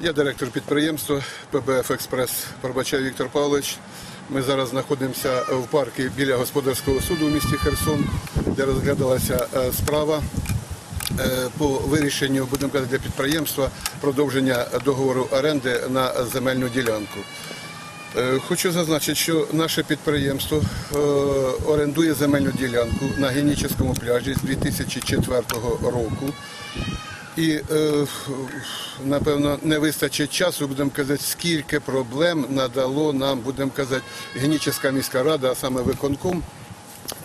Я директор підприємства ПБФ Експрес Пробачай Віктор Павлович. Ми зараз знаходимося в парку біля господарського суду в місті Херсон, де розглядалася е, справа е, по вирішенню, будемо казати, для підприємства продовження договору оренди на земельну ділянку. Е, Хочу зазначити, що наше підприємство орендує земельну ділянку на Генічеському пляжі з 2004 року. І е, напевно не вистачить часу, будемо казати, скільки проблем надало нам, будемо казати, Генічеська міська рада, а саме виконком.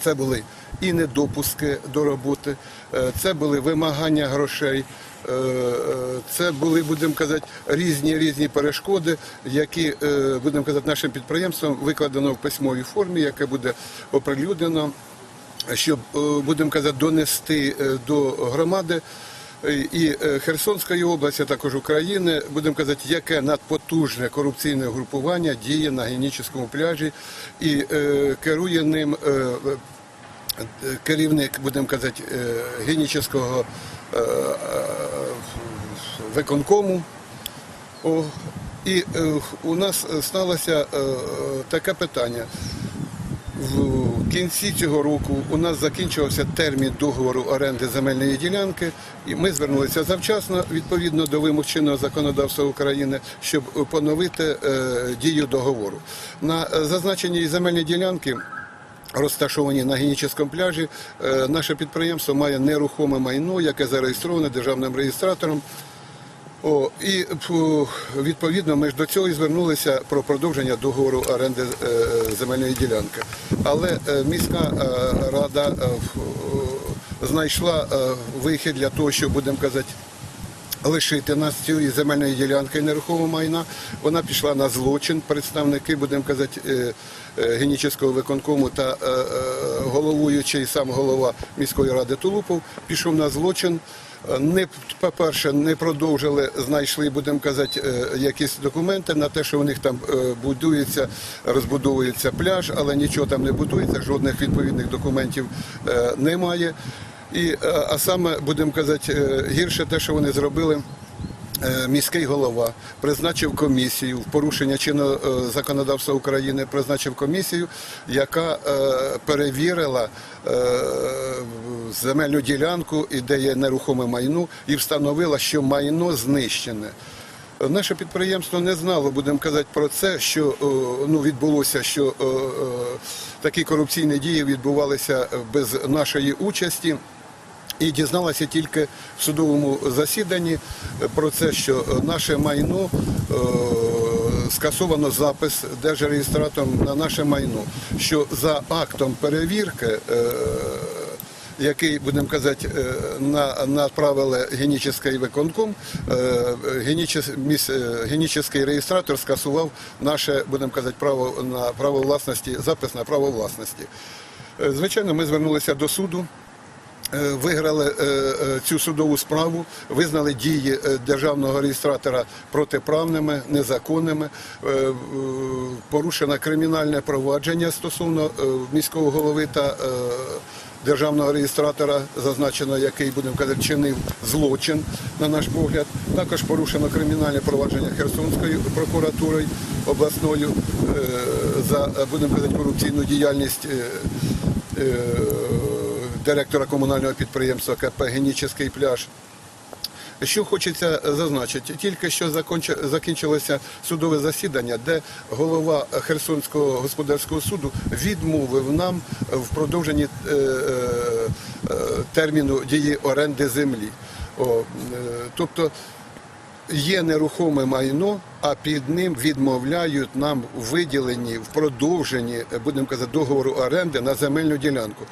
Це були і недопуски до роботи, е, це були вимагання грошей, е, це були, будемо казати, різні різні перешкоди, які, будемо казати, нашим підприємством викладено в письмовій формі, яке буде оприлюднено щоб, будемо казати, донести до громади і е, Херсонської області, а також України, будемо казати, яке надпотужне корупційне групування діє на Генічеському пляжі і е, керує ним е, керівник, будемо казати, Генічеського е, виконкому. І у нас сталося таке питання. В кінці цього року у нас закінчувався термін договору оренди земельної ділянки, і ми звернулися завчасно відповідно до вимог чинного законодавства України, щоб поновити е, дію договору. На е, зазначеній земельній ділянки. Розташовані на Генічеському пляжі, е, наше підприємство має нерухоме майно, яке зареєстроване державним реєстратором. О, і відповідно ми ж до цього і звернулися про продовження договору оренди е, земельної ділянки. Але е, міська е, рада знайшла вихід для того, щоб будемо казати. Лишити нас цієї земельної ділянки нерухомого майна. Вона пішла на злочин. Представники, будемо казати, Генічеського виконкому та головуючий сам голова міської ради Тулупов пішов на злочин. Не по-перше, не продовжили, знайшли, будемо казати, е, якісь документи на те, що у них там е, будується, розбудовується пляж, але нічого там не будується, жодних відповідних документів е, немає. І, а саме, будемо казати, гірше те, що вони зробили. Е, Міський голова призначив комісію в порушення чинного е, законодавства України, призначив комісію, яка е, перевірила земельну ділянку, і де є нерухоме майно, і встановила, що майно знищене. Наше підприємство не знало, будемо казати, про це, що ну, відбулося, що такі корупційні дії відбувалися без нашої участі. І дізналася тільки в судовому засіданні про це, що наше майно е, скасовано запис держреєстратором на наше майно, що за актом перевірки. е, який, будемо казати, е, на, направили генічний виконком, генічний реєстратор скасував наше, будемо казати, право на право власності, запис на право власності. Звичайно, ми звернулися до суду. Е, Виграли е, е, цю судову справу, визнали дії державного реєстратора протиправними, незаконними. Порушено кримінальне провадження стосовно міського голови та державного реєстратора, зазначено, який будемо казати, чинив злочин, на наш погляд. Також порушено кримінальне провадження Херсонською прокуратурою обласною за будемо казати корупційну діяльність. Директора комунального підприємства КП Генічеський пляж. Що хочеться зазначити, тільки що закінчилося судове засідання, де голова Херсонського господарського суду відмовив нам в продовженні е, е, е, терміну дії оренди землі. Тобто є нерухоме майно, а під ним відмовляють нам у виділенні, в продовженні, будемо казати, договору оренди на земельну ділянку.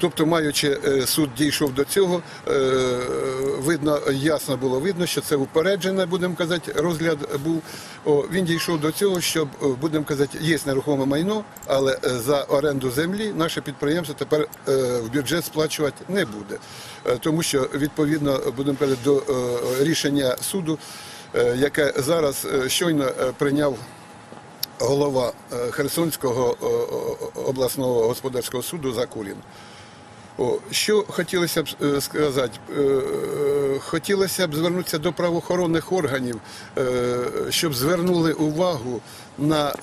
Тобто, маючи е, суд дійшов до цього, е, видно, ясно було видно, що це упереджене, будемо казати, розгляд був. О, він дійшов до цього, щоб, е, будемо казати, є нерухоме майно, але за оренду землі наше підприємство тепер в бюджет сплачувати не буде. Тому що відповідно, будемо казати, до рішення суду, яке зараз щойно прийняв голова Херсонського обласного господарського суду Закулін. О, що хотілося б е, сказати? Е, Хотілося б звернутися до правоохоронних органів, е, щоб звернули увагу на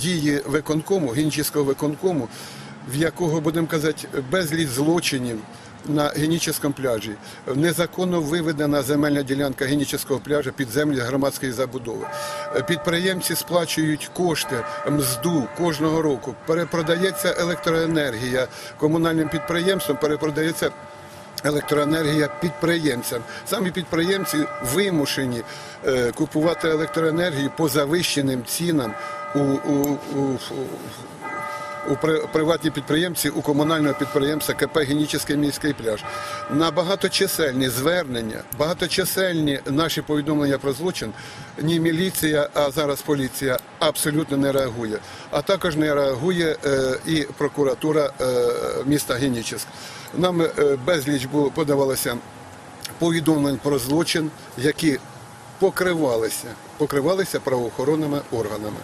дії виконкому, гінчівського виконкому, в якого, будемо казати, безліч злочинів на генічному пляжі. Незаконно виведена земельна ділянка генічного пляжа під землі громадської забудови. Підприємці сплачують кошти, мзду кожного року. Перепродається електроенергія комунальним підприємствам, перепродається електроенергія підприємцям. Самі підприємці вимушені е, купувати електроенергію по завищеним цінам у, у, у, у у при- приватні підприємці у комунального підприємства КП Генічний міський пляж. На багаточисельні звернення, багаточисельні наші повідомлення про злочин, ні міліція, а зараз поліція абсолютно не реагує. А також не реагує е, і прокуратура е, міста Генічеськ. Нам е, безліч було подавалося повідомлень про злочин, які покривалися, покривалися правоохоронними органами.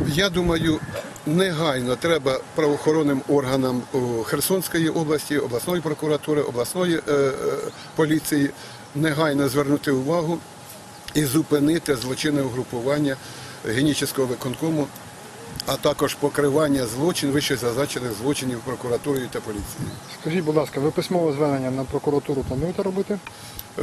Я думаю, негайно треба правоохоронним органам Херсонської області, обласної прокуратури, обласної е, е, поліції негайно звернути увагу і зупинити злочинне угрупування генічного виконкому, а також покривання злочин, вище зазначених злочинів прокуратурою та поліцією. Скажіть, будь ласка, ви письмове звернення на прокуратуру плануєте робити?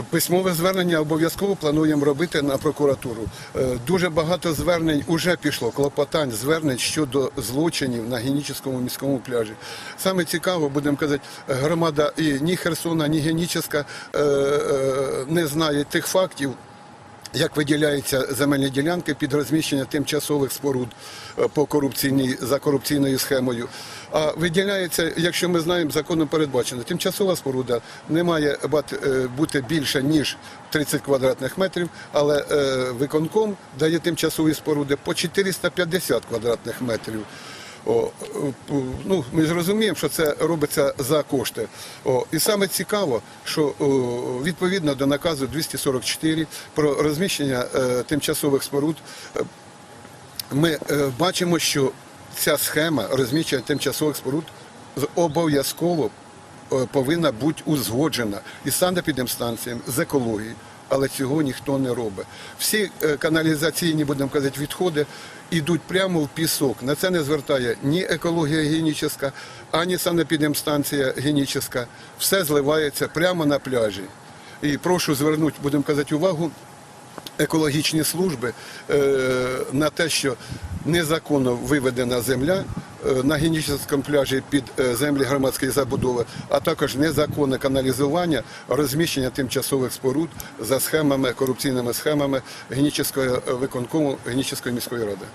Письмове звернення обов'язково плануємо робити на прокуратуру. Е, Дуже багато звернень вже пішло, клопотань, звернень щодо злочинів на Генічеському міському пляжі. Саме цікаво, будемо казати, громада і ні Херсона, ні Генічеська е, е, не знає тих фактів. Як виділяються земельні ділянки під розміщення тимчасових споруд е, по корупційній за корупційною схемою? А виділяється, якщо ми знаємо, законом передбачено, тимчасова споруда не має е, бути більше ніж 30 квадратних метрів, але е, виконком дає тимчасові споруди по 450 квадратних метрів. О, е, ну, ми ж розуміємо, що це робиться за кошти. О, і саме цікаво, що о, відповідно до наказу 244 про розміщення е, тимчасових споруд, е, ми е, бачимо, що ця схема розміщення тимчасових споруд обов'язково е, повинна бути узгоджена із санепідемстанціями, з екологією. Але цього ніхто не робить. Всі е, каналізаційні, будемо казати, відходи йдуть прямо в пісок. На це не звертає ні екологія генічна, ані санепідемстанція генічна. Все зливається прямо на пляжі. І прошу звернути, будемо казати, увагу екологічні служби е, на те, що незаконно виведена земля на генічному пляжі під е, землі громадської забудови, а також незаконне каналізування, розміщення тимчасових споруд за схемами, корупційними схемами генічного виконкому Генічної міської ради.